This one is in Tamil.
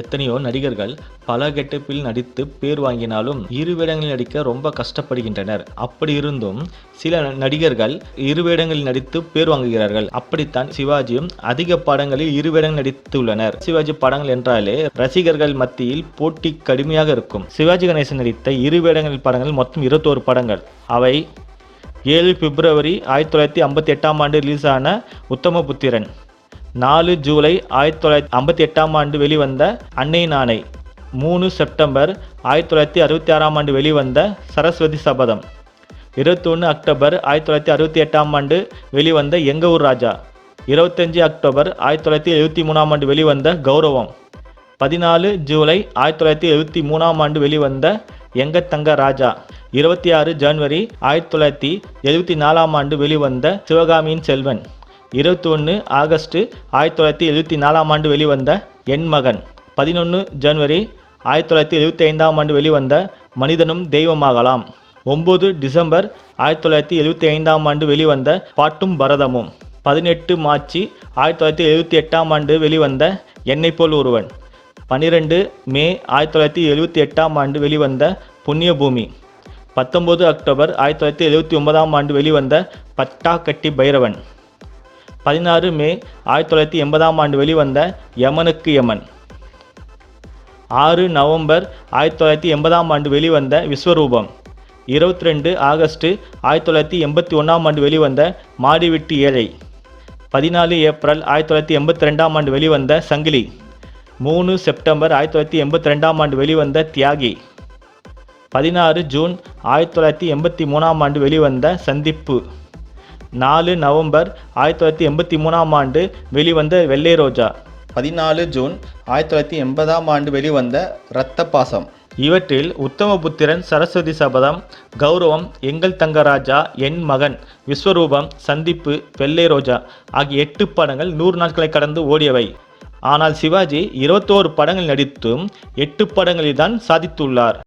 எத்தனையோ நடிகர்கள் பல கெட்டப்பில் நடித்து பேர் வாங்கினாலும் இரு வேடங்களில் நடிக்க ரொம்ப கஷ்டப்படுகின்றனர். அப்படி இருந்தும் சில நடிகர்கள் இரு வேடங்களில் நடித்து பேர் வாங்குகிறார்கள். அப்படித்தான் சிவாஜியும் அதிக படங்களில் இரு வேடங்கள் நடித்துள்ளனர். சிவாஜி படங்கள் என்றாலே ரசிகர்கள் மத்தியில் போட்டி கடுமையாக இருக்கும். சிவாஜி கணேசன் நடித்த இரு வேடங்களில் படங்கள் மொத்தம் இருபத்தோரு படங்கள். அவை ஏழு பிப்ரவரி ஆயிரத்தி தொள்ளாயிரத்தி ஐம்பத்தி எட்டாம் ஆண்டு ரிலீஸ் ஆன உத்தமபுத்திரன். நாலு ஜூலை ஆயிரத்தி தொள்ளாயிரத்தி ஐம்பத்தி எட்டாம் ஆண்டு வெளிவந்த அன்னை நாணை. மூணு செப்டம்பர் ஆயிரத்தி தொள்ளாயிரத்தி அறுபத்தி ஆறாம் ஆண்டு வெளிவந்த சரஸ்வதி சபதம். இருபத்தொன்று அக்டோபர் ஆயிரத்தி தொள்ளாயிரத்தி அறுபத்தி எட்டாம் ஆண்டு வெளிவந்த எங்க ஊர் ராஜா. இருபத்தஞ்சு அக்டோபர் ஆயிரத்தி தொள்ளாயிரத்தி எழுபத்தி மூணாம் ஆண்டு வெளிவந்த கௌரவம். பதினாலு ஜூலை ஆயிரத்தி தொள்ளாயிரத்தி எழுபத்தி மூணாம் ஆண்டு வெளிவந்த எங்க தங்க ராஜா. இருபத்தி ஆறு ஜனவரி ஆயிரத்தி தொள்ளாயிரத்தி எழுபத்தி நாலாம் ஆண்டு வெளிவந்த சிவகாமியின் செல்வன். இருபத்தி ஒன்று ஆகஸ்ட் ஆயிரத்தி தொள்ளாயிரத்தி எழுபத்தி நாலாம் ஆண்டு வெளிவந்த என் மகன். பதினொன்று ஜனவரி ஆயிரத்தி தொள்ளாயிரத்தி எழுபத்தி ஐந்தாம் ஆண்டு வெளிவந்த மனிதனும் தெய்வமாகலாம். ஒம்பது டிசம்பர் ஆயிரத்தி தொள்ளாயிரத்தி எழுபத்தி ஐந்தாம் ஆண்டு வெளிவந்த பாட்டும் பரதமும். பதினெட்டு மார்ச் ஆயிரத்தி தொள்ளாயிரத்தி எழுபத்தி எட்டாம் ஆண்டு வெளிவந்த என்னை போல் ஒருவன். பன்னிரெண்டு மே ஆயிரத்தி தொள்ளாயிரத்தி எழுபத்தி எட்டாம் ஆண்டு வெளிவந்த புண்ணிய பூமி பத்தொம்போது அக்டோபர் ஆயிரத்தி தொள்ளாயிரத்தி எழுபத்தி ஒன்பதாம் ஆண்டு வெளிவந்த பட்டா கட்டி பைரவன். பதினாறு மே ஆயிரத்தி தொள்ளாயிரத்தி எண்பதாம் ஆண்டு வெளிவந்த யமனுக்கு யமன். ஆறு நவம்பர் ஆயிரத்தி தொள்ளாயிரத்தி எண்பதாம் ஆண்டு வெளிவந்த விஸ்வரூபம். இருபத்தி ரெண்டு ஆகஸ்ட் ஆயிரத்தி தொள்ளாயிரத்தி எண்பத்தி ஒன்றாம் ஆண்டு வெளிவந்த மாடிவிட்டு ஏழை. பதினாலு ஏப்ரல் ஆயிரத்தி தொள்ளாயிரத்தி எண்பத்தி ரெண்டாம் ஆண்டு வெளிவந்த சங்கிலி. மூணு செப்டம்பர் ஆயிரத்தி தொள்ளாயிரத்தி எண்பத்தி ரெண்டாம் ஆண்டு வெளிவந்த தியாகி. பதினாறு ஜூன் ஆயிரத்தி தொள்ளாயிரத்தி எண்பத்தி மூணாம் ஆண்டு வெளிவந்த சந்திப்பு. நாலு நவம்பர் ஆயிரத்தி தொள்ளாயிரத்தி எண்பத்தி மூணாம் ஆண்டு வெளிவந்த வெள்ளை ரோஜா. பதினாலு ஜூன் ஆயிரத்தி தொள்ளாயிரத்தி எண்பதாம் ஆண்டு வெளிவந்த இரத்த பாசம். இவற்றில் உத்தமபுத்திரன் சரஸ்வதி சபதம் கௌரவம் எங்கள் தங்கராஜா என் மகன் விஸ்வரூபம் சந்திப்பு வெள்ளை ரோஜா ஆகிய எட்டு படங்கள் நூறு நாட்களை கடந்து ஓடியவை. ஆனால் சிவாஜி இருபத்தோரு படங்கள் நடித்தும் எட்டு படங்களில் தான் சாதித்துள்ளார்.